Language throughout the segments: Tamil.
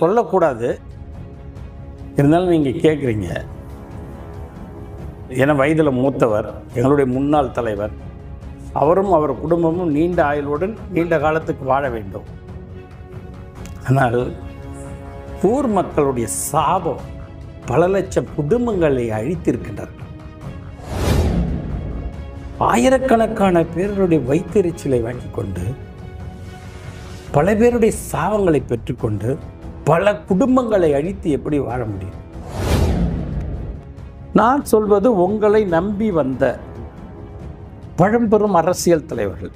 சொல்லக்கூடாது. இருந்தாலும் நீங்கள் கேட்குறீங்க ஏன்னா வயதில் மூத்தவர் எங்களுடைய முன்னாள் தலைவர் அவரும் அவர் குடும்பமும் நீண்ட ஆயுளுடன் நீண்ட காலத்துக்கு வாழ வேண்டும். ஆனால் ஊர் மக்களுடைய சாபம் பல லட்சம் குடும்பங்களை அழித்திருக்கின்றனர் ஆயிரக்கணக்கான பேர்களுடைய வைத்தறிச்சலை வாங்கி கொண்டு பல பேருடைய சாபங்களை பெற்றுக்கொண்டு பல குடும்பங்களை அழித்து எப்படி வாழ முடியும்? நான் சொல்வது உங்களை நம்பி வந்த பழம்பெரும் அரசியல் தலைவர்கள்.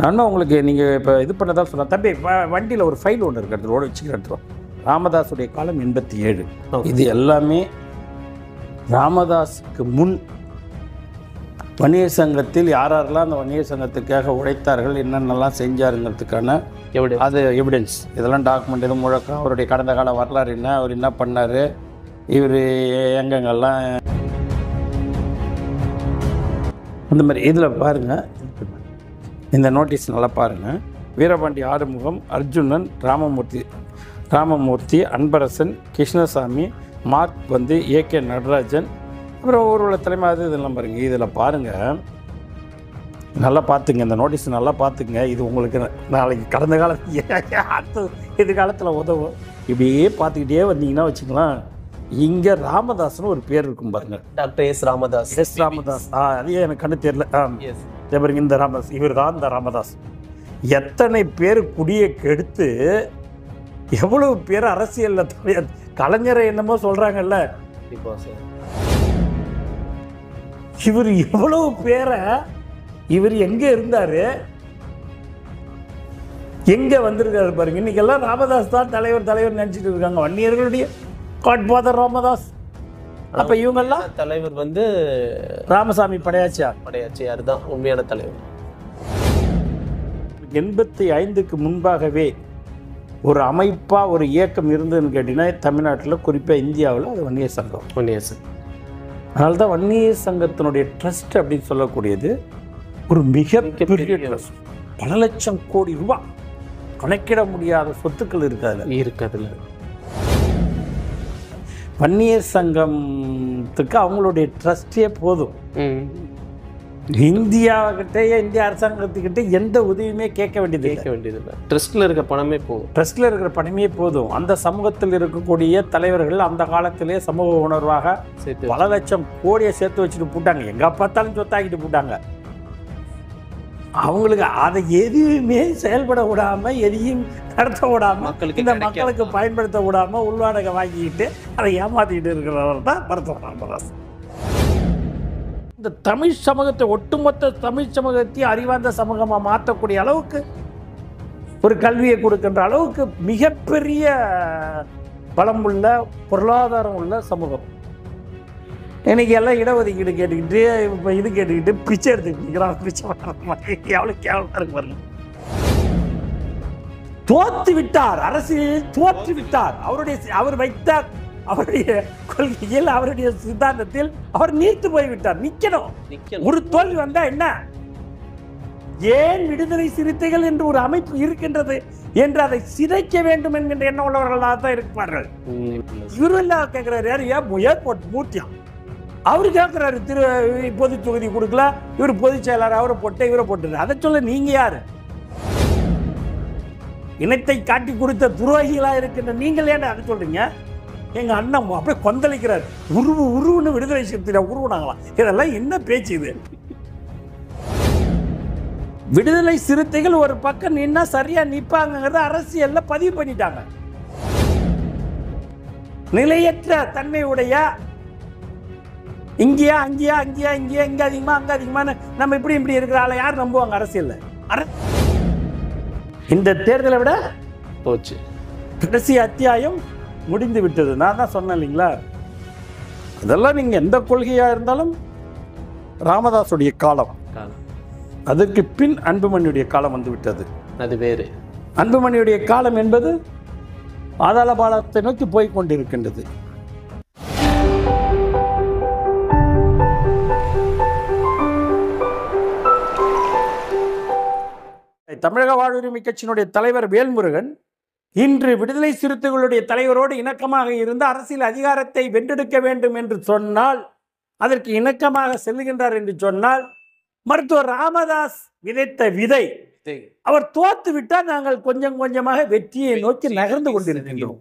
நான் உங்களுக்கு நீங்கள் இப்போ இது பண்ணதா சொன்ன தம்பி வண்டியில் ஒரு ஃபைல் ஒன்று இருக்கிறது ஓட வச்சுக்கிறேன் ராமதாஸுடைய காலம் எண்பத்தி ஏழு. இது எல்லாமே ராமதாஸுக்கு முன் வன்னியர் சங்கத்தில் யார் யாரெல்லாம் அந்த வன்னியர் சங்கத்துக்காக உழைத்தார்கள் என்னென்னலாம் செஞ்சாருங்கிறதுக்கான எப்படி அது எவிடன்ஸ் இதெல்லாம் டாக்குமெண்ட் இது முழக்கம். அவருடைய கடந்த கால வரலாறு என்ன? அவர் என்ன பண்ணார்? இவர் எங்கெங்கெல்லாம் அந்த மாதிரி இதில் பாருங்கள் இந்த நோட்டீஸ் நல்லா பாருங்கள் வீரபாண்டி ஆறுமுகம் அர்ஜுனன் ராமமூர்த்தி ராமமூர்த்தி அன்பரசன் கிருஷ்ணசாமி மார்க் வந்து ஏ கே நடராஜன் அப்புறம் ஊரோட தலைமை அது இதெல்லாம் பாருங்கள் இதில் பாருங்கள் நல்லா பார்த்துங்க. இந்த நோட்டீஸ் நல்லா பார்த்துங்க. இது உங்களுக்கு நாளைக்கு கடந்த காலத்து அடுத்த எதிர்காலத்தில் உதவும். இப்படியே பார்த்துக்கிட்டே வந்தீங்கன்னா வச்சுக்கலாம். இங்கே ராமதாஸ்னு ஒரு பேர் இருக்கும் பாருங்க. Doctor S Ramadoss. S Ramadoss. ஆ அது எனக்கு கண்ணு தெரியல. ஆ. எஸ் பாருங்க இந்த ராமதாஸ். இவர் தான் இந்த ராமதாஸ். எத்தனை பேர் குடியை கெடுத்து எவ்வளவு பேர் அரசியலில் கலைஞரை என்னமோ சொல்கிறாங்கல்ல கண்டிப்பா சார். இவர் எவ்வளவு பேரை இவர் எங்க இருந்தாரு? எங்க வந்திருக்காரு பாருங்க. இன்னைக்கெல்லாம் ராமதாஸ் தான் தலைவர் தலைவர் நினைச்சிட்டு இருக்காங்க. வன்னியர்களுடைய காட்பாதர் ராமதாஸ். அப்ப இவங்கெல்லாம் தலைவர் வந்து ராமசாமி படையாச்சா படையாச்சியார் தான் உண்மையான தலைவர். எண்பத்தி ஐந்துக்கு முன்பாகவே ஒரு அமைப்பா ஒரு இயக்கம் இருந்ததுன்னு கேட்டீங்கன்னா தமிழ்நாட்டில் குறிப்பாக இந்தியாவில் அது வன்னியர் சங்கம். உண்மையா சார் அதனால தான் வன்னியர் சங்கத்தினுடைய ட்ரஸ்ட் அப்படின்னு சொல்லக்கூடியது ஒரு மிகப்பெரிய ட்ரஸ்ட் பல லட்சம் கோடி ரூபாய் கணக்கிட முடியாத சொத்துக்கள் இருக்கு அதில். இருக்கு அதுல. வன்னியர் சங்கத்துக்கு அவங்களுடைய ட்ரஸ்டே போதும். ம். இந்தியாவுக்கிட்டே இந்திய அரசாங்கத்துக்கிட்ட எந்த உதவியுமே கேட்க வேண்டியது கேட்க வேண்டியது இல்லை ட்ரஸ்ட்ல இருக்க பணமே போதும். ட்ரஸ்டில் இருக்கிற பணமே போதும். அந்த சமூகத்தில் இருக்கக்கூடிய தலைவர்கள் அந்த காலத்திலே சமூக உணர்வாக சேர்த்து பல லட்சம் கோடியை சேர்த்து வச்சுட்டு போட்டாங்க. எங்க பார்த்தாலும் சொத்தாக்கிட்டு போட்டாங்க. அவங்களுக்கு அதை எதுவுமே செயல்பட விடாம எதையும் நடத்த விடாம மக்களுக்கு இந்த. மக்களுக்கு பயன்படுத்த விடாம உள்வாடகை வாங்கிக்கிட்டு அதை ஏமாத்திக்கிட்டு இருக்கிறவர் தான் மருத்துவ ராமதாஸ் இந்த தமிழ் சமூகத்தை ஒட்டுமொத்த தமிழ் சமூகத்தையும் அறிவார்ந்த சமூகமா மாற்றக்கூடிய அளவுக்கு ஒரு கல்வியை கொடுக்கின்ற அளவுக்கு மிகப்பெரிய பலம் உள்ள பொருளாதாரம் உள்ள சமூகம். இன்னைக்கு எல்லாம் இடஒதுக்கீடு கேட்டுக்கிட்டு இப்போ இது கேட்டுக்கிட்டு பிச்சை எடுத்துக்கிட்டு பிச்சை எவ்வளோ கேவலமாக இருக்கு பாருங்க. தோத்து விட்டார் அரசியலில் தோற்று விட்டார் அவருடைய அவர் வைத்த அவருடைய கொள்கையில் அவருடைய சித்தாந்தத்தில் அவர் நீர்த்து போய் விட்டார் நிக்கணும். ஒரு தோல்வி வந்தா என்ன? ஏன் விடுதலை சிறுத்தைகள் என்று ஒரு அமைப்பு இருக்கின்றது என்று அதை சிதைக்க வேண்டும் என்கின்ற எண்ணம் உள்ளவர்களாக தான் இருப்பார்கள். எல்லாம் கேட்கிறாரு யார்? ஏன் ஏர்போர்ட் மூர்த்தியா? அவரு கேட்கிறாரு திரு பொது தொகுதி கொடுக்கல இவர் பொதுச் செயலாளர் அவரை போட்டு இவரை போட்டு அதை சொல்ல நீங்க யாரு? இனத்தை காட்டி கொடுத்த துரோகிகளா இருக்கின்ற நீங்கள் ஏன் அதை சொல்றீங்க? எங்க அண்ணன் அப்படியே கொந்தளிக்கிறார். உருவு உருவுன்னு விடுதலை சிறுத்தையில உருவுனாங்களாம். இதெல்லாம் என்ன பேச்சு இது? விடுதலை சிறுத்தைகள் ஒரு பக்கம் நின்னா சரியா நிப்பாங்கிறத அரசியல்ல பதிவு பண்ணிட்டாங்க. நிலையற்ற தன்மையுடைய இங்கேயா அங்கேயா அங்கேயா இங்கேயா இங்க அதிகமா அங்க அதிகமான நம்ம இப்படி இப்படி இருக்கிற ஆளை யார் நம்புவாங்க அரசியல்ல? அர- இந்த தேர்தலை விட போச்சு. கடைசி அத்தியாயம் முடிந்து விட்டது. நான் தான் சொன்னேன் இல்லைங்களா? அதெல்லாம் நீங்க எந்த கொள்கையா இருந்தாலும் ராமதாசுடைய காலம். காலம். அதற்கு பின் அன்புமணியுடைய காலம் வந்து விட்டது. அது வேறு. அன்புமணியுடைய காலம் என்பது பாதாள பாலத்தை நோக்கி போய் கொண்டிருக்கின்றது தமிழக வாழ்வுரிமை கட்சியினுடைய தலைவர் வேல்முருகன் இன்று விடுதலை சிறுத்தைகளுடைய தலைவரோடு இணக்கமாக இருந்து அரசியல் அதிகாரத்தை வென்றெடுக்க வேண்டும் என்று சொன்னால் அதற்கு இணக்கமாக செல்லுகின்றார் என்று சொன்னால் மருத்துவர் ராமதாஸ் விதைத்த விதை அவர் தோத்து விட்டால் நாங்கள் கொஞ்சம் கொஞ்சமாக வெற்றியை நோக்கி நகர்ந்து கொண்டிருக்கின்றோம்.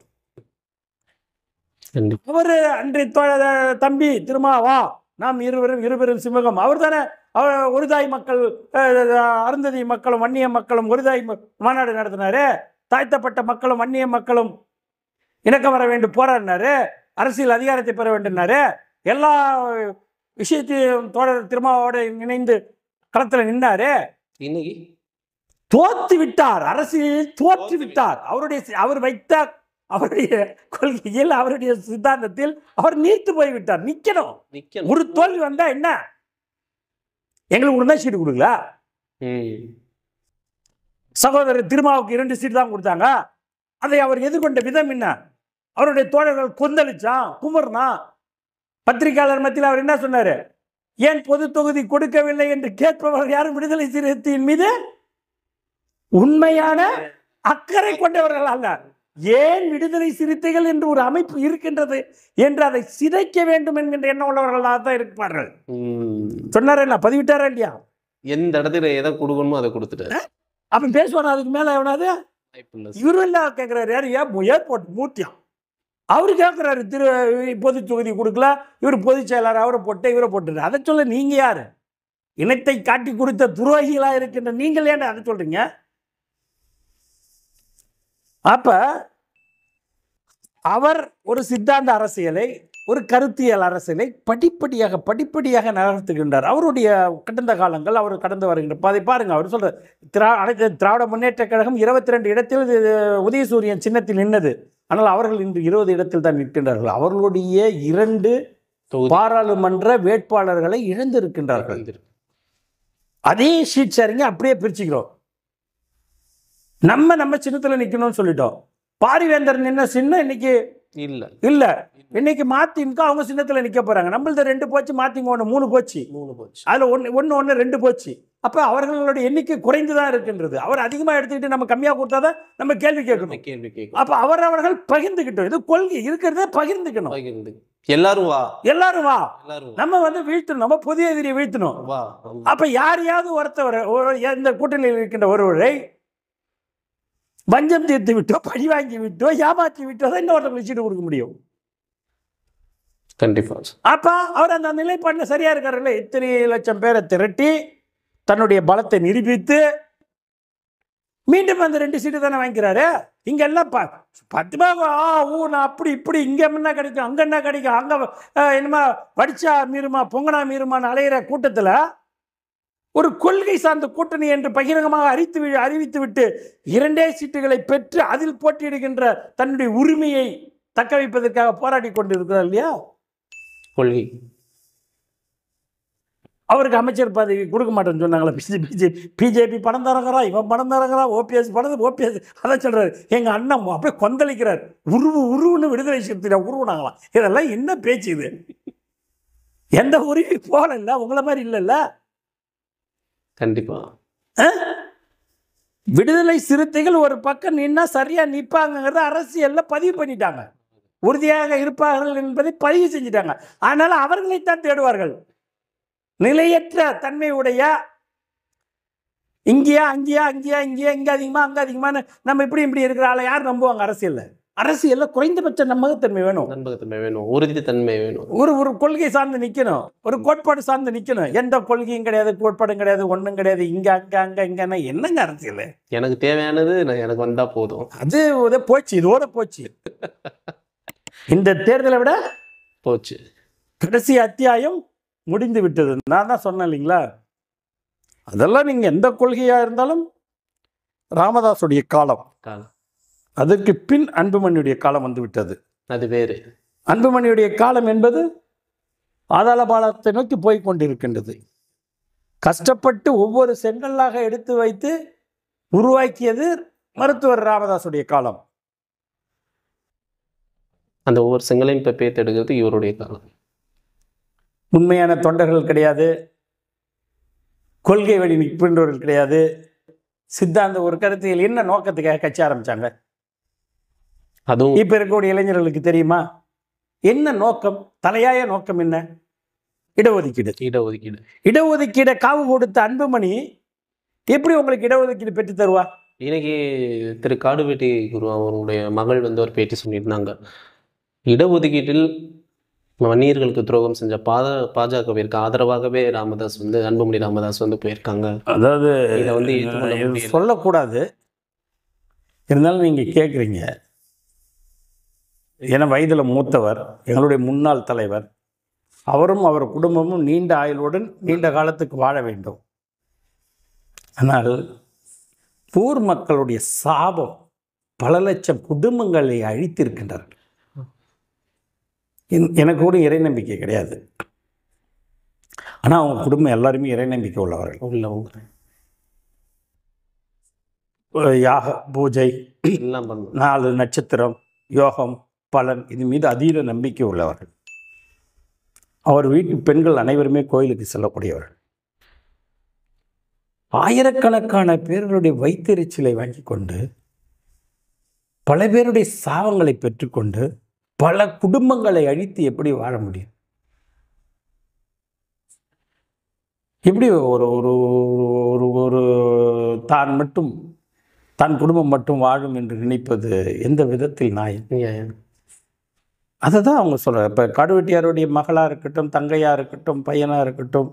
அவர் அன்றைய தோ- தம்பி திருமாவா நாம் இருவரும் இருவரும் சிவகம் அவர் தானே ஒரு தாய் மக்கள் அருந்ததி மக்களும் வன்னிய மக்களும் ஒரு தாய் ம- மாநாடு நடத்தினாரு தாழ்த்தப்பட்ட மக்களும் வன்னிய மக்களும் இணக்கம் வர வேண்டும் போராடினாரு. அரசியல் அதிகாரத்தை பெற வேண்டும்னாரு. எல்லா விஷயத்தையும் தோழர் திருமாவோட இணைந்து களத்தில் நின்னாரு. இன்னைக்கு? தோத்து விட்டார். அரசியலில் தோற்று விட்டார். அவருடைய அவர் வைத்த அவருடைய கொள்கையில் அவருடைய சித்தாந்தத்தில் அவர் நீர்த்து போய்விட்டார் நிக்கணும். ஒரு தோல்வி வந்தா என்ன? எங்களுக்கு ஒரு தான் சீட்டு கொடுக்கல? ம். சகோதரர் திருமாவுக்கு இரண்டு சீட்டு தான் கொடுத்தாங்க. அதை அவர் எதிர்கொண்ட விதம் என்ன? அவருடைய தோழர்கள் கொந்தளிச்சான் குமர்னா பத்திரிகையாளர் மத்தியில் அவர் என்ன சொன்னாரு? ஏன் பொது தொகுதி கொடுக்கவில்லை என்று கேட்பவர் யாரும் விடுதலை சிறுத்தையின் மீது? உண்மையான அக்கறை கொண்டவர்கள் அல்ல. ஏன் விடுதலை சிறுத்தைகள் என்று ஒரு அமைப்பு இருக்கின்றது என்று அதை சிதைக்க வேண்டும் என்கின்ற எண்ணம் உள்ளவர்களாக தான் இருப்பார்கள். சொன்னாரா பதிவிட்டாரா இல்லையா? எந்த இடத்துல எதை கொடுக்கணுமோ அதை கொடுத்துட்டாரு. அவன் பேசுவானா அதுக்கு மேல எவனாவது? வாய்ப்பில்லை சார். இவரு எல்லாம் கேட்கிறாரு யார்? ஏன் ஏர்போர்ட் மூர்த்தியான் அவரு கேட்கிறாரு திரு பொது தொகுதி கொடுக்கல இவர் பொதுச் செயலாளர் அவரை போட்டு இவரை போட்டுரு அதை சொல்ல நீங்க யாரு? இனத்தை காட்டி கொடுத்த துரோகிகளா இருக்கின்ற நீங்கள் ஏன் அதை சொல்றீங்க? அப்ப அவர் ஒரு சித்தாந்த அரசியலை ஒரு கருத்தியல் அரசியலை படிப்படியாக படிப்படியாக நகர்த்துகின்றார். அவருடைய கடந்த காலங்கள் அவர் கடந்து வருகின்ற பாதை பாருங்க அவர் சொல்ற திரா அனைத்து திராவிட முன்னேற்ற கழகம் இருபத்தி ரெண்டு இடத்தில் உதயசூரியன் சின்னத்தில் நின்னது. ஆனால் அவர்கள் இன்று இருபது இடத்தில் தான் நிற்கின்றார்கள். அவர்களுடைய இரண்டு பாராளுமன்ற வேட்பாளர்களை இழந்திருக்கின்றார்கள். அதே ஷீட் ஷேரிங்க அப்படியே பிரிச்சுக்கிறோம். நம்ம நம்ம சின்னத்தில் நிற்கணும்னு சொல்லிட்டோம். பாரிவேந்தர் நின்ன சின்னம் இன்னைக்கு இல்ல. இல்லை. இன்னைக்கு மதிமுக அவங்க சின்னத்தில் நிற்க போகிறாங்க நம்மள்த ரெண்டு போச்சு மதிமுக ஒன்று மூணு போச்சு. மூணு போச்சு. அதில் ஒன்று ஒன்று ஒன்று ரெண்டு போச்சு. அப்போ அவர்களுடைய எண்ணிக்கை குறைந்து தான் இருக்கின்றது. அவர் அதிகமாக எடுத்துக்கிட்டு நம்ம கம்மியாக கொடுத்தா தான் நம்ம கேள்வி கேட்கணும். கேள்வி கேட்கும் அப்போ அவர் அவர்கள் பகிர்ந்துக்கிட்டோம் இது கொள்கை இருக்கிறதே பகிர்ந்துக்கணும். பகிர்ந்து எல்லாரும் வா. எல்லாரும் வா. நம்ம வந்து வீழ்த்தணும். நம்ம புதிய எதிரியை வீழ்த்தணும். அப்ப யாரையாவது ஒருத்தவர் ஒரு- இந்த கூட்டணியில் இருக்கின்ற ஒருவரை வஞ்சம் தீர்த்து விட்டோ பழி வாங்கி விட்டோ ஏமாற்றி விட்டோ தான் இன்னொருத்தவங்களுக்கு சீட்டு கொடுக்க முடியும். கண்டிப்பாக சார். அப்ப அவர் அந்த நிலைப்பாட்டில் சரியா இருக்காருல்ல? இத்தனை லட்சம் பேரை திரட்டி தன்னுடைய பலத்தை நிரூபித்து மீண்டும் அந்த ரெண்டு சீட்டு தானே வாங்கிக்கிறாரு? இங்க எல்லாம் ப பத்து ஆ ஊ நான் அப்படி இப்படி இங்க என்ன கிடைக்கும் அங்க என்ன கிடைக்கும் அங்க என்னமா வடிச்சா மீறுமா பொங்கனா மீறுமான்னு அலையிற கூட்டத்தில் ஒரு கொள்கை சார்ந்த கூட்டணி என்று பகிரங்கமாக அறித்து அறிவித்து விட்டு இரண்டே சீட்டுகளை பெற்று அதில் போட்டியிடுகின்ற தன்னுடைய உரிமையை தக்க வைப்பதற்காக போராடி கொண்டிருக்கிறார் இல்லையா? கொள்கை. அவருக்கு அமைச்சர் பதவி கொடுக்க மாட்டேன்னு சொன்னாங்களா பிஜேபி பிஜேபி பணம் தரங்கிறா இவன் பணம் தரங்கிறா ஓபிஎஸ் பணம் ஓபிஎஸ் அதான் சொல்றாரு. எங்க அண்ணன் அப்படியே கொந்தளிக்கிறார். உருவு உருவுன்னு விடுதலை சிறுத்தை உருவுனாங்களாம். இதெல்லாம் என்ன பேச்சு இது? எந்த உரிமை போகல உங்களை மாதிரி இல்லைல்ல? கண்டிப்பா. விடுதலை சிறுத்தைகள் ஒரு பக்கம் நின்னா சரியா நிற்பாங்கங்கிறத அரசியல்ல பதிவு பண்ணிட்டாங்க. உறுதியாக இருப்பார்கள் என்பதை பதிவு செஞ்சிட்டாங்க. அதனால அவர்களைத்தான் தேடுவார்கள். நிலையற்ற தன்மையுடைய இங்கேயா அங்கேயா அங்கேயா இங்கேயா இங்க அதிகமா அங்க அதிகமான நம்ம இப்படி இப்படி இருக்கிற ஆளை யார் நம்புவாங்க அரசியல்ல? அரசியல்ல குறைந்தபட்ச நம்பகத்தன்மை வேணும். நண்பகத்தன்மை வேணும். உறுதித்தன்மை வேணும். ஒரு ஒரு கொள்கை சார்ந்து நிக்கணும். ஒரு கோட்பாடு சார்ந்து நிக்கணும். எந்த கொள்கையும் கிடையாது கோட்பாடும் கிடையாது ஒண்ணும் கிடையாது. இங்க அங்க அங்க இங்கன்னா என்னங்க அரசியல்? எனக்கு தேவையானது நான் எனக்கு வந்தா போதும். அது போச்சு இதோட போச்சு. இந்த தேர்தலை விட போச்சு. கடைசி அத்தியாயம் முடிந்து விட்டது. நான் தான் சொன்னேன் இல்லைங்களா? அதெல்லாம் நீங்க எந்த கொள்கையா இருந்தாலும் ராமதாசுடைய காலம். காலம். அதற்கு பின் அன்புமணியுடைய காலம் வந்து விட்டது. அது வேறு. அன்புமணியுடைய காலம் என்பது ஆதாள பாலத்தை நோக்கி போய் கொண்டிருக்கின்றது. கஷ்டப்பட்டு ஒவ்வொரு செங்கல்லாக எடுத்து வைத்து உருவாக்கியது மருத்துவர் ராமதாசுடைய காலம். அந்த ஒவ்வொரு செங்கலையும் இப்போ பேத்தெடுக்கிறது இவருடைய காலம் உண்மையான தொண்டர்கள் கிடையாது. கொள்கை வழி நிற்கின்றவர்கள் கிடையாது. சித்தாந்த ஒரு கருத்தியல் என்ன நோக்கத்துக்காக கட்சி ஆரம்பிச்சாங்க? அதுவும் இப்போ இருக்கக்கூடிய இளைஞர்களுக்கு தெரியுமா? என்ன நோக்கம்? தலையாய நோக்கம் என்ன? இடஒதுக்கீடு. இடஒதுக்கீடு. இடஒதுக்கீடை காவு கொடுத்த அன்புமணி எப்படி உங்களுக்கு இடஒதுக்கீடு பெற்று தருவா? இன்னைக்கு திரு காடுவெட்டி குரு அவருடைய மகள் வந்து ஒரு பேட்டி சொல்லியிருந்தாங்க. இடஒதுக்கீட்டில் வன்னியர்களுக்கு துரோகம் செஞ்ச பாத பாஜகவிற்கு ஆதரவாகவே ராமதாஸ் வந்து அன்புமணி ராமதாஸ் வந்து போயிருக்காங்க. அதாவது இதை வந்து. சொல்லக்கூடாது. இருந்தாலும் நீங்கள் கேட்குறீங்க ஏன்னா வயதில் மூத்தவர் எங்களுடைய முன்னாள் தலைவர் அவரும் அவர் குடும்பமும் நீண்ட ஆயுளுடன் நீண்ட காலத்துக்கு வாழ வேண்டும். ஆனால் ஊர் மக்களுடைய சாபம் பல லட்சம் குடும்பங்களை அழித்திருக்கின்றார்கள் எனக்கு கூட இறை நம்பிக்கை கிடையாது. ஆனால் அவங்க குடும்பம் எல்லாருமே இறை நம்பிக்கை உள்ளவர்கள். உள்ளவங்க யாக பூஜை எல்லாம் நாலு நட்சத்திரம் யோகம் பலன் இது மீது அதீத நம்பிக்கை உள்ளவர்கள். அவர் வீட்டு பெண்கள் அனைவருமே கோயிலுக்கு செல்லக்கூடியவர்கள். ஆயிரக்கணக்கான பேர்களுடைய வைத்தெரிச்சலை வாங்கி கொண்டு பல பேருடைய சாபங்களை பெற்றுக்கொண்டு பல குடும்பங்களை அழித்து எப்படி வாழ முடியும்? எப்படி ஒரு ஒரு ஒரு ஒரு தான் மட்டும் தன் குடும்பம் மட்டும் வாழும் என்று நினைப்பது எந்த விதத்தில் நியாயம். அதை தான் அவங்க சொல்கிறாங்க இப்போ காடுவெட்டியாருடைய மகளாக இருக்கட்டும் தங்கையாக இருக்கட்டும் பையனாக இருக்கட்டும்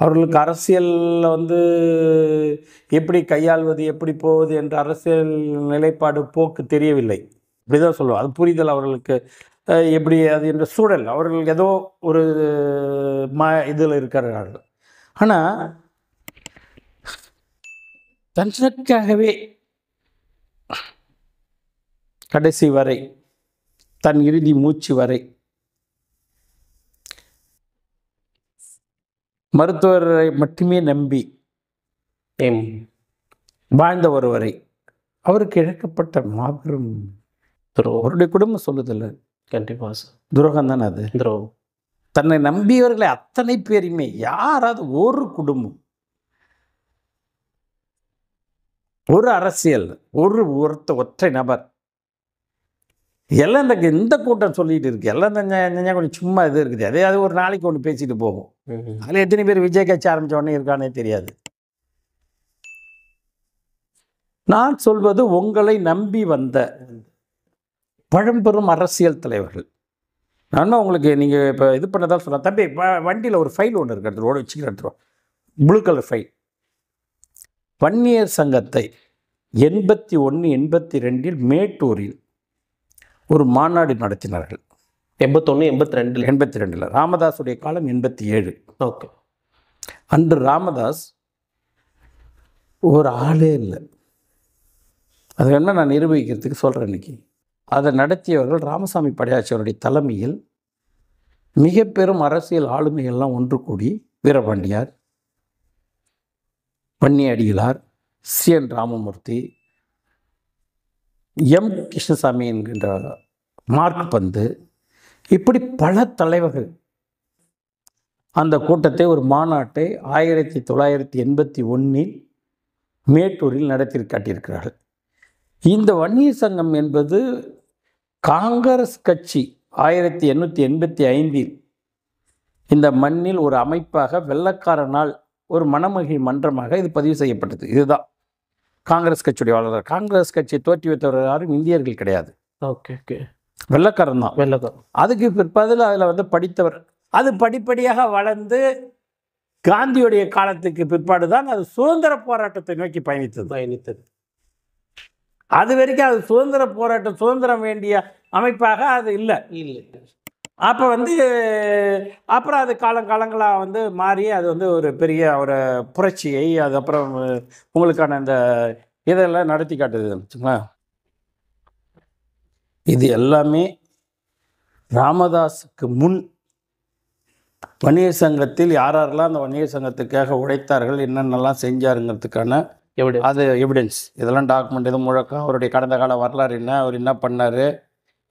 அவர்களுக்கு அரசியலில் வந்து எப்படி கையாள்வது எப்படி போவது என்ற அரசியல் நிலைப்பாடு போக்கு தெரியவில்லை. இப்படி தான் சொல்லுவோம் அது புரிதல் அவர்களுக்கு எப்படி அது என்ற சூழல். அவர்கள் ஏதோ ஒரு ம இதில் இருக்கிறார்கள். ஆனால் தனக்காகவே கடைசி வரை தன் இறுதி மூச்சு வரை மருத்துவரை மட்டுமே நம்பி வாழ்ந்த ஒருவரை அவருக்கு இழக்கப்பட்ட மாபெரும் துரோகம். அவருடைய குடும்பம் சொல்லுதில்ல. கண்டிப்பா சார். துரோகம் தானே அது? துரோகம். தன்னை நம்பியவர்களை அத்தனை பேரையுமே யாராவது ஒரு குடும்பம் ஒரு அரசியல் ஒரு ஒருத்த ஒற்றை நபர் எல்லாம் இந்த இந்த கூட்டம் சொல்லிட்டு இருக்கு. எல்லாம் இந்த கொஞ்சம் சும்மா இது இருக்குது. அதே அது ஒரு நாளைக்கு ஒன்று பேசிட்டு போகும். அதில் எத்தனை பேர் விஜய் கட்சி ஆரம்பிச்ச உடனே இருக்கானே தெரியாது. நான் சொல்வது உங்களை நம்பி வந்த பழம்பெரும் அரசியல் தலைவர்கள். நான் உங்களுக்கு நீங்கள் இப்போ இது பண்ணதால் சொல்ல தம்பி வண்டியில் ஒரு ஃபைல் ஒன்று இருக்கு. ஓட வச்சுக்கிற எடுத்துருவோம் ப்ளூ கலர் ஃபைல் வன்னியர் சங்கத்தை எண்பத்தி ஒன்று எண்பத்தி ரெண்டில் மேட்டூரில் ஒரு மாநாடு நடத்தினார்கள். எண்பத்தொன்னு எண்பத்தி ரெண்டுல. எண்பத்தி ரெண்டில். ராமதாஸுடைய காலம் எண்பத்தி ஏழு. ஓகே. அன்று ராமதாஸ் ஒரு ஆளே இல்லை. அது வேணா நான் நிரூபிக்கிறதுக்கு சொல்கிறேன் இன்னைக்கு? அதை நடத்தியவர்கள் ராமசாமி படையாச்சியருடைய தலைமையில் மிக பெரும் அரசியல் ஆளுமைகள்லாம் ஒன்று கூடி வீரபாண்டியார் பன்னியடிகளார் C. N. Ramamoorthy M. Krishnasamy என்கின்ற மார்க் பந்து இப்படி பல தலைவர்கள் அந்த கூட்டத்தை ஒரு மாநாட்டை ஆயிரத்தி தொள்ளாயிரத்தி எண்பத்தி ஒன்றில் மேட்டூரில் நடத்தி காட்டியிருக்கிறார்கள். இந்த வன்னியர் சங்கம் என்பது காங்கிரஸ் கட்சி ஆயிரத்தி எண்ணூற்றி எண்பத்தி ஐந்தில் இந்த மண்ணில் ஒரு அமைப்பாக வெள்ளக்காரனால் ஒரு மணமகிழ் மன்றமாக இது பதிவு செய்யப்பட்டது. இதுதான். காங்கிரஸ் கட்சியுடைய வளர்ச்சி காங்கிரஸ் கட்சியை தோற்றி வைத்தவர்கள் யாரும் இந்தியர்கள் கிடையாது. Okay okay. வெள்ளக்காரன் தான். வெள்ளக்கார அதுக்கு பிற்பாதில் அதில் வந்து படித்தவர். அது படிப்படியாக வளர்ந்து காந்தியுடைய காலத்துக்கு பிற்பாடு தான் அது சுதந்திர போராட்டத்தை நோக்கி பயணித்தது. பயணித்தது. அது வரைக்கும் அது சுதந்திர போராட்டம் சுதந்திரம் வேண்டிய அமைப்பாக அது இல்லை. இல்லை. அப்போ வந்து அப்புறம் அது காலங்காலங்களாக வந்து மாறி அது வந்து ஒரு பெரிய ஒரு புரட்சியை அது அப்புறம் உங்களுக்கான அந்த இதெல்லாம் நடத்தி காட்டுது. வச்சுங்களேன் இது எல்லாமே ராமதாஸுக்கு முன் வன்னியர் சங்கத்தில் யார் யாரெல்லாம் அந்த வன்னியர் சங்கத்துக்காக உழைத்தார்கள் என்னென்னலாம் செஞ்சாருங்கிறதுக்கான அது எவிடன்ஸ் இதெல்லாம் டாக்குமெண்ட் எதுவும் முழக்கம்? அவருடைய கடந்த கால வரலாறு என்ன? அவர் என்ன பண்ணார்?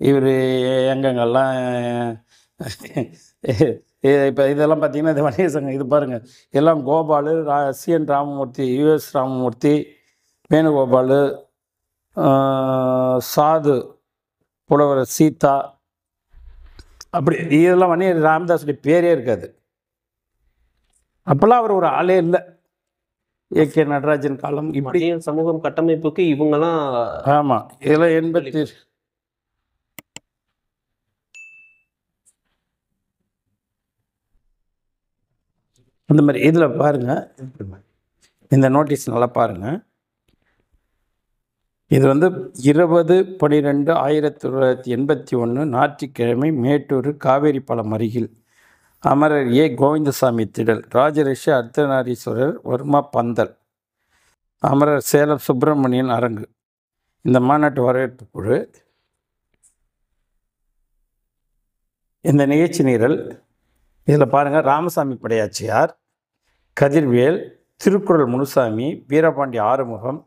இவர் எங்கெங்கெல்லாம் இப்போ இதெல்லாம் பார்த்தீங்கன்னா இது வணிக சங்கம் இது பாருங்கள் எல்லாம் கோபாலு ரா சிஎன் ராமமூர்த்தி யுஎஸ் ராமமூர்த்தி வேணுகோபாலு சாது புலவர் சீதா அப்படி இதெல்லாம் வணிக ராமதாஸுடைய பேரே இருக்காது. அப்போல்லாம் அவர் ஒரு ஆளே இல்லை. ஏகே நடராஜன் காலம் இப்படி சமூகம் கட்டமைப்புக்கு இவங்கெல்லாம் ஆமாம் இதில் எண்பத்தி அந்த மாதிரி இதில் பாருங்கள் இந்த நோட்டீஸ் நல்லா பாருங்கள் இது வந்து இருபது பன்னிரெண்டு ஆயிரத்தி தொள்ளாயிரத்தி எண்பத்தி ஒன்று ஞாயிற்றுக்கிழமை மேட்டூர் காவேரி பாலம் அருகில். அமரர் ஏ. கோவிந்தசாமி திடல் ராஜரிஷி அர்த்தநாரீஸ்வரர் வர்மா பந்தல் அமரர் சேலம் சுப்பிரமணியன் அரங்கு. இந்த மாநாட்டு வரவேற்பு குழு. இந்த நிகழ்ச்சி நிரல் இதில் பாருங்கள் ராமசாமி படையாச்சியார் கதிர்வேல் திருக்குறள் முனுசாமி வீரபாண்டி ஆறுமுகம்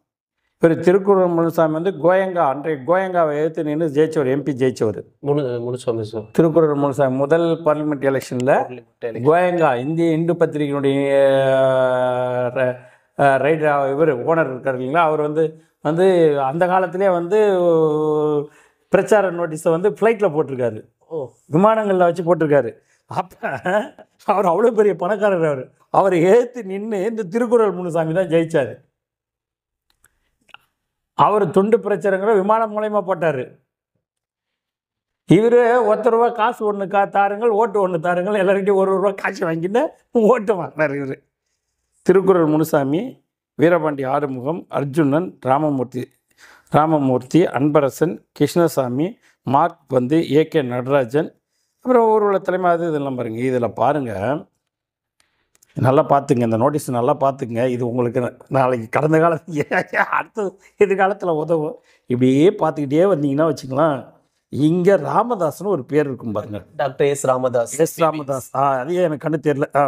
இவர் திருக்குறள் முனுசாமி வந்து கோயங்கா அன்றைய கோயங்காவை எதிர்த்து நின்று ஜெயிச்சவர் எம்பி ஜெயிச்சவர். சார். திருக்குறள் முனுசாமி முதல் பார்லிமெண்ட் எலெக்ஷனில் கோயங்கா இந்திய இந்து பத்திரிகையினுடைய ரைட் இவர் ஓனர் இருக்கார் இல்லைங்களா? அவர் வந்து வந்து அந்த காலத்திலே வந்து பிரச்சார நோட்டீஸை வந்து ஃப்ளைட்டில் போட்டிருக்காரு. ஓ. விமானங்களில் வச்சு போட்டிருக்காரு. அப்போ அவர் அவ்வளோ பெரிய பணக்காரர் அவர். அவரை ஏற்று நின்று இந்த திருக்குறள் முனுசாமி தான் ஜெயிச்சார். அவர் துண்டு பிரச்சனைங்கிற விமானம் மூலயமா போட்டார். இவர் ஒருத்தர் ரூபா காசு ஒன்று கா தாருங்கள் ஓட்டு ஒன்று தாருங்கள் எல்லாருக்கிட்டையும் ஒரு ரூபா காசு வாங்கிட்டு ஓட்டு வாங்கினார் இவர். திருக்குறள் முனுசாமி வீரபாண்டி ஆறுமுகம் அர்ஜுனன் ராமமூர்த்தி ராமமூர்த்தி அன்பரசன் கிருஷ்ணசாமி மார்க் வந்து ஏ கே நடராஜன் அப்புறம் ஊர்வல தலைமை அது இதெல்லாம் பாருங்கள் இதில் பாருங்கள் நல்லா பார்த்துங்க இந்த நோட்டீஸ் நல்லா பார்த்துங்க. இது உங்களுக்கு நாளைக்கு கடந்த காலத்து அடுத்த எதிர்காலத்தில் உதவும்? இப்படியே பார்த்துக்கிட்டே வந்தீங்கன்னா வச்சுக்கலாம் இங்கே ராமதாஸ்னு ஒரு பேர் இருக்கும் பாருங்க. Doctor S Ramadoss. S Ramadoss. ஆ அது எனக்கு கண்ணு தெரியல. ஆ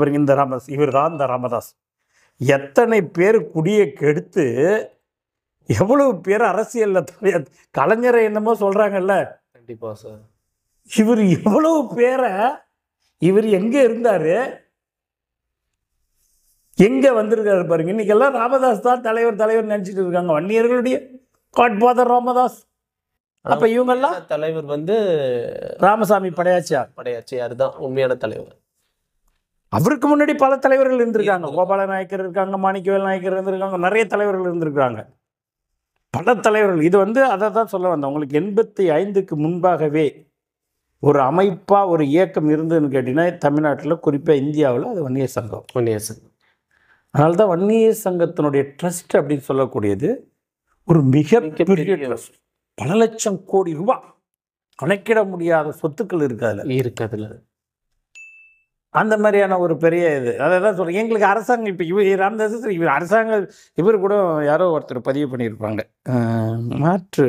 பாருங்க இந்த ராமதாஸ் இவர் தான் இந்த ராமதாஸ். எத்தனை பேர் குடியை கெடுத்து எவ்வளவு பேர் அரசியலில் கலைஞரை என்னமோ சொல்கிறாங்கல்ல கண்டிப்பா சார். இவர் எவ்வளவு பேரை இவர் எங்கே இருந்தார்? எங்கே வந்திருக்காரு பாருங்க. இன்னைக்கெல்லாம் ராமதாஸ் தான் தலைவர் தலைவர் நினச்சிட்டு இருக்காங்க. வன்னியர்களுடைய காட்பாதர் ராமதாஸ். அப்போ இவங்கெல்லாம் தலைவர் வந்து ராமசாமி படையாச்சியார் படையாச்சியார் தான் உண்மையான தலைவர். அவருக்கு முன்னாடி பல தலைவர்கள் இருந்திருக்காங்க. கோபால நாயக்கர் இருக்காங்க மாணிக்கவேல் நாயக்கர் இருந்திருக்காங்க நிறைய தலைவர்கள் இருந்திருக்காங்க பல தலைவர்கள். இது வந்து அதை தான் சொல்ல வந்தேன். உங்களுக்கு எண்பத்தி ஐந்துக்கு முன்பாகவே ஒரு அமைப்பாக ஒரு இயக்கம் இருந்ததுன்னு கேட்டிங்கன்னா தமிழ்நாட்டில் குறிப்பாக இந்தியாவில் அது வன்னியர் சங்கம். உண்மையாசன் அதனால தான் வன்னியர் சங்கத்தினுடைய ட்ரஸ்ட் அப்படின்னு சொல்லக்கூடியது ஒரு மிகப்பெரிய மிகப்பெரிய ட்ரஸ்ட் பல லட்சம் கோடி ரூபாய். கணக்கிட முடியாத சொத்துக்கள் இருக்கு அதில். இருக்கு அதுல. அந்த மாதிரியான ஒரு பெரிய இது. அதை தான் சொல்கிறேன் எங்களுக்கு அரசாங்கம் இப்போ இவர் ராமதாஸ் இவர் அரசாங்கம் இவர் கூட யாரோ ஒருத்தர் பதிவு பண்ணியிருப்பாங்க. மாற்று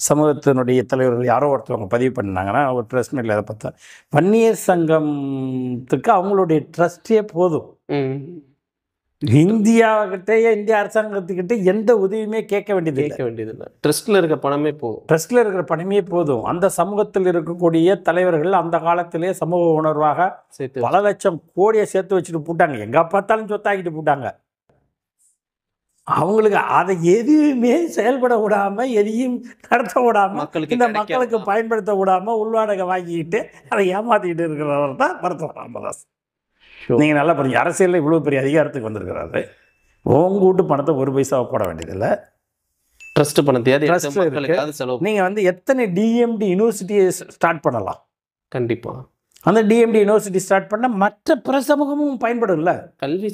சமூகத்தினுடைய தலைவர்கள் யாரோ ஒருத்தவங்க பதிவு பண்ணாங்கன்னா ஒரு ட்ரஸ்ட் மீட்டில் அதை பார்த்தா வன்னியர் சங்கத்துக்கு அவங்களுடைய ட்ரஸ்டே போதும். ம். இந்தியாவுக்கிட்டே இந்திய அரசாங்கத்துக்கிட்ட எந்த உதவியுமே கேட்க வேண்டியது கேட்க வேண்டியது இல்லை ட்ரஸ்ட்ல இருக்க பணமே போதும். ட்ரஸ்டில் இருக்கிற பணமே போதும். அந்த சமூகத்தில் இருக்கக்கூடிய தலைவர்கள் அந்த காலத்திலே சமூக உணர்வாக சேர்த்து பல லட்சம் கோடியை சேர்த்து வச்சுட்டு போட்டாங்க. எங்க பார்த்தாலும் சொத்தாக்கிட்டு போட்டாங்க. அவங்களுக்கு அதை எதுவுமே செயல்பட விடாம எதையும் நடத்த விடாம மக்களுக்கு இந்த. மக்களுக்கு பயன்படுத்த விடாம உள்வாடகை வாங்கிக்கிட்டு அதை ஏமாத்திக்கிட்டு இருக்கிறவர் தான் மருத்துவர் ராமதாஸ். Sure. நீங்க நல்லா புரிஞ்சு அரசியலில் இவ்வளவு பெரிய அதிகாரத்துக்கு வந்திருக்கிறாரு. உங்க வீட்டு பணத்தை ஒரு பைசாவை போட வேண்டியதில்லை. ட்ரஸ்ட் பணத்தையாவது எடுத்து Trust ல மக்களுக்காவது செலவு நீங்க வந்து எத்தனை டிஎம்டி யூனிவர்சிட்டியை ஸ்டார்ட் பண்ணலாம். கண்டிப்பா. அந்த டிஎம்டி யூனிவர்சிட்டி ஸ்டார்ட் பண்ண மற்ற பிற சமூகமும் பயன்படும்ல. கல்வி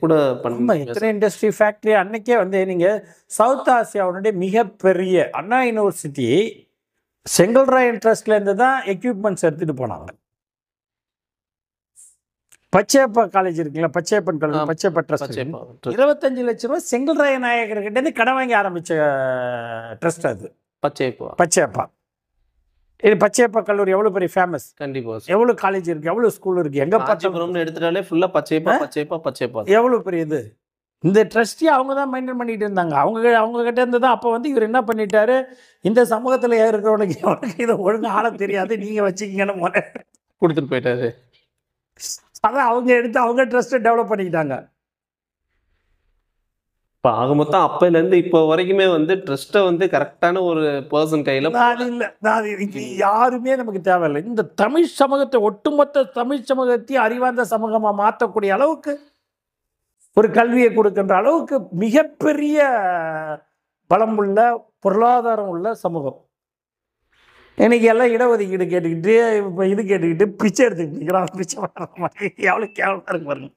கூட பண்ண எத்தனை இண்டஸ்ட்ரி ஃபேக்ட்ரி அன்னைக்கே வந்து நீங்கள் சவுத் ஆசியாவுடைய மிகப்பெரிய அண்ணா யூனிவர்சிட்டி செங்கல்ராயன் ட்ரஸ்ட்லேருந்து தான் எக்யூப்மெண்ட்ஸ் எடுத்துகிட்டு போனாங்க. பச்சையப்பா காலேஜ் இருக்குல்ல பச்சையப்பன் கல்லூரி பச்சையப்பா. ட்ரஸ்ட். இருபத்தஞ்சு லட்ச ரூபா செங்கல்ராய நாயகர்கிட்டேருந்து கடன் வாங்கி ஆரம்பித்த ட்ரஸ்ட் அது. பச்சைப்பா பச்சையப்பா. இது பச்சையப்பா கல்லூரி எவ்வளோ பெரிய ஃபேமஸ் கண்டிப்பா எவ்வளோ காலேஜ் இருக்குது எவ்வளோ ஸ்கூல் இருக்குது எங்கே பார்த்தாலும் காஞ்சிபுரம்னு எடுத்துட்டாலே ஃபுல்லா பச்சைப்பா பச்சைப்பா பச்சைப்பா எவ்வளோ பெரிய இது? இந்த ட்ரஸ்டி அவங்க தான் மெயின்டைன் பண்ணிட்டு இருந்தாங்க. அவங்க அவங்க கிட்ட இருந்து தான் அப்போ வந்து இவர் என்ன பண்ணிட்டாரு? இந்த சமூகத்தில் இருக்கிறவனுக்கு எவனுக்கு இதை ஒழுங்கா ஆள தெரியாது. நீங்கள் வச்சுக்கிங்கன்னு முறை கொடுத்துட்டு போயிட்டாரு. அதான் அவங்க எடுத்து அவங்க ட்ரஸ்ட்டை டெவலப் பண்ணிக்கிட்டாங்க. இப்போ ஆக மொத்தம் அப்பையிலேருந்து இப்போ வரைக்குமே வந்து ட்ரஸ்ட்டை வந்து கரெக்டான ஒரு பர்சன் கையில் நான் இல்லை. நான் இது யாருமே நமக்கு தேவையில்லை. இந்த தமிழ் சமூகத்தை ஒட்டுமொத்த தமிழ் சமூகத்தையும் அறிவார்ந்த சமூகமாக மாற்றக்கூடிய அளவுக்கு ஒரு கல்வியை கொடுக்கின்ற அளவுக்கு மிகப்பெரிய பலம் உள்ள பொருளாதாரம் உள்ள சமூகம். இன்னைக்கு எல்லாம் இடஒதுக்கீடு கேட்டுக்கிட்டு இப்போ இது கேட்டுக்கிட்டு பிச்சை எடுத்துக்கிட்டு நிற்கிறான் பிச்சை வாங்குற மாதிரி. எவ்வளோ கேவலமாக இருக்கு பாருங்க.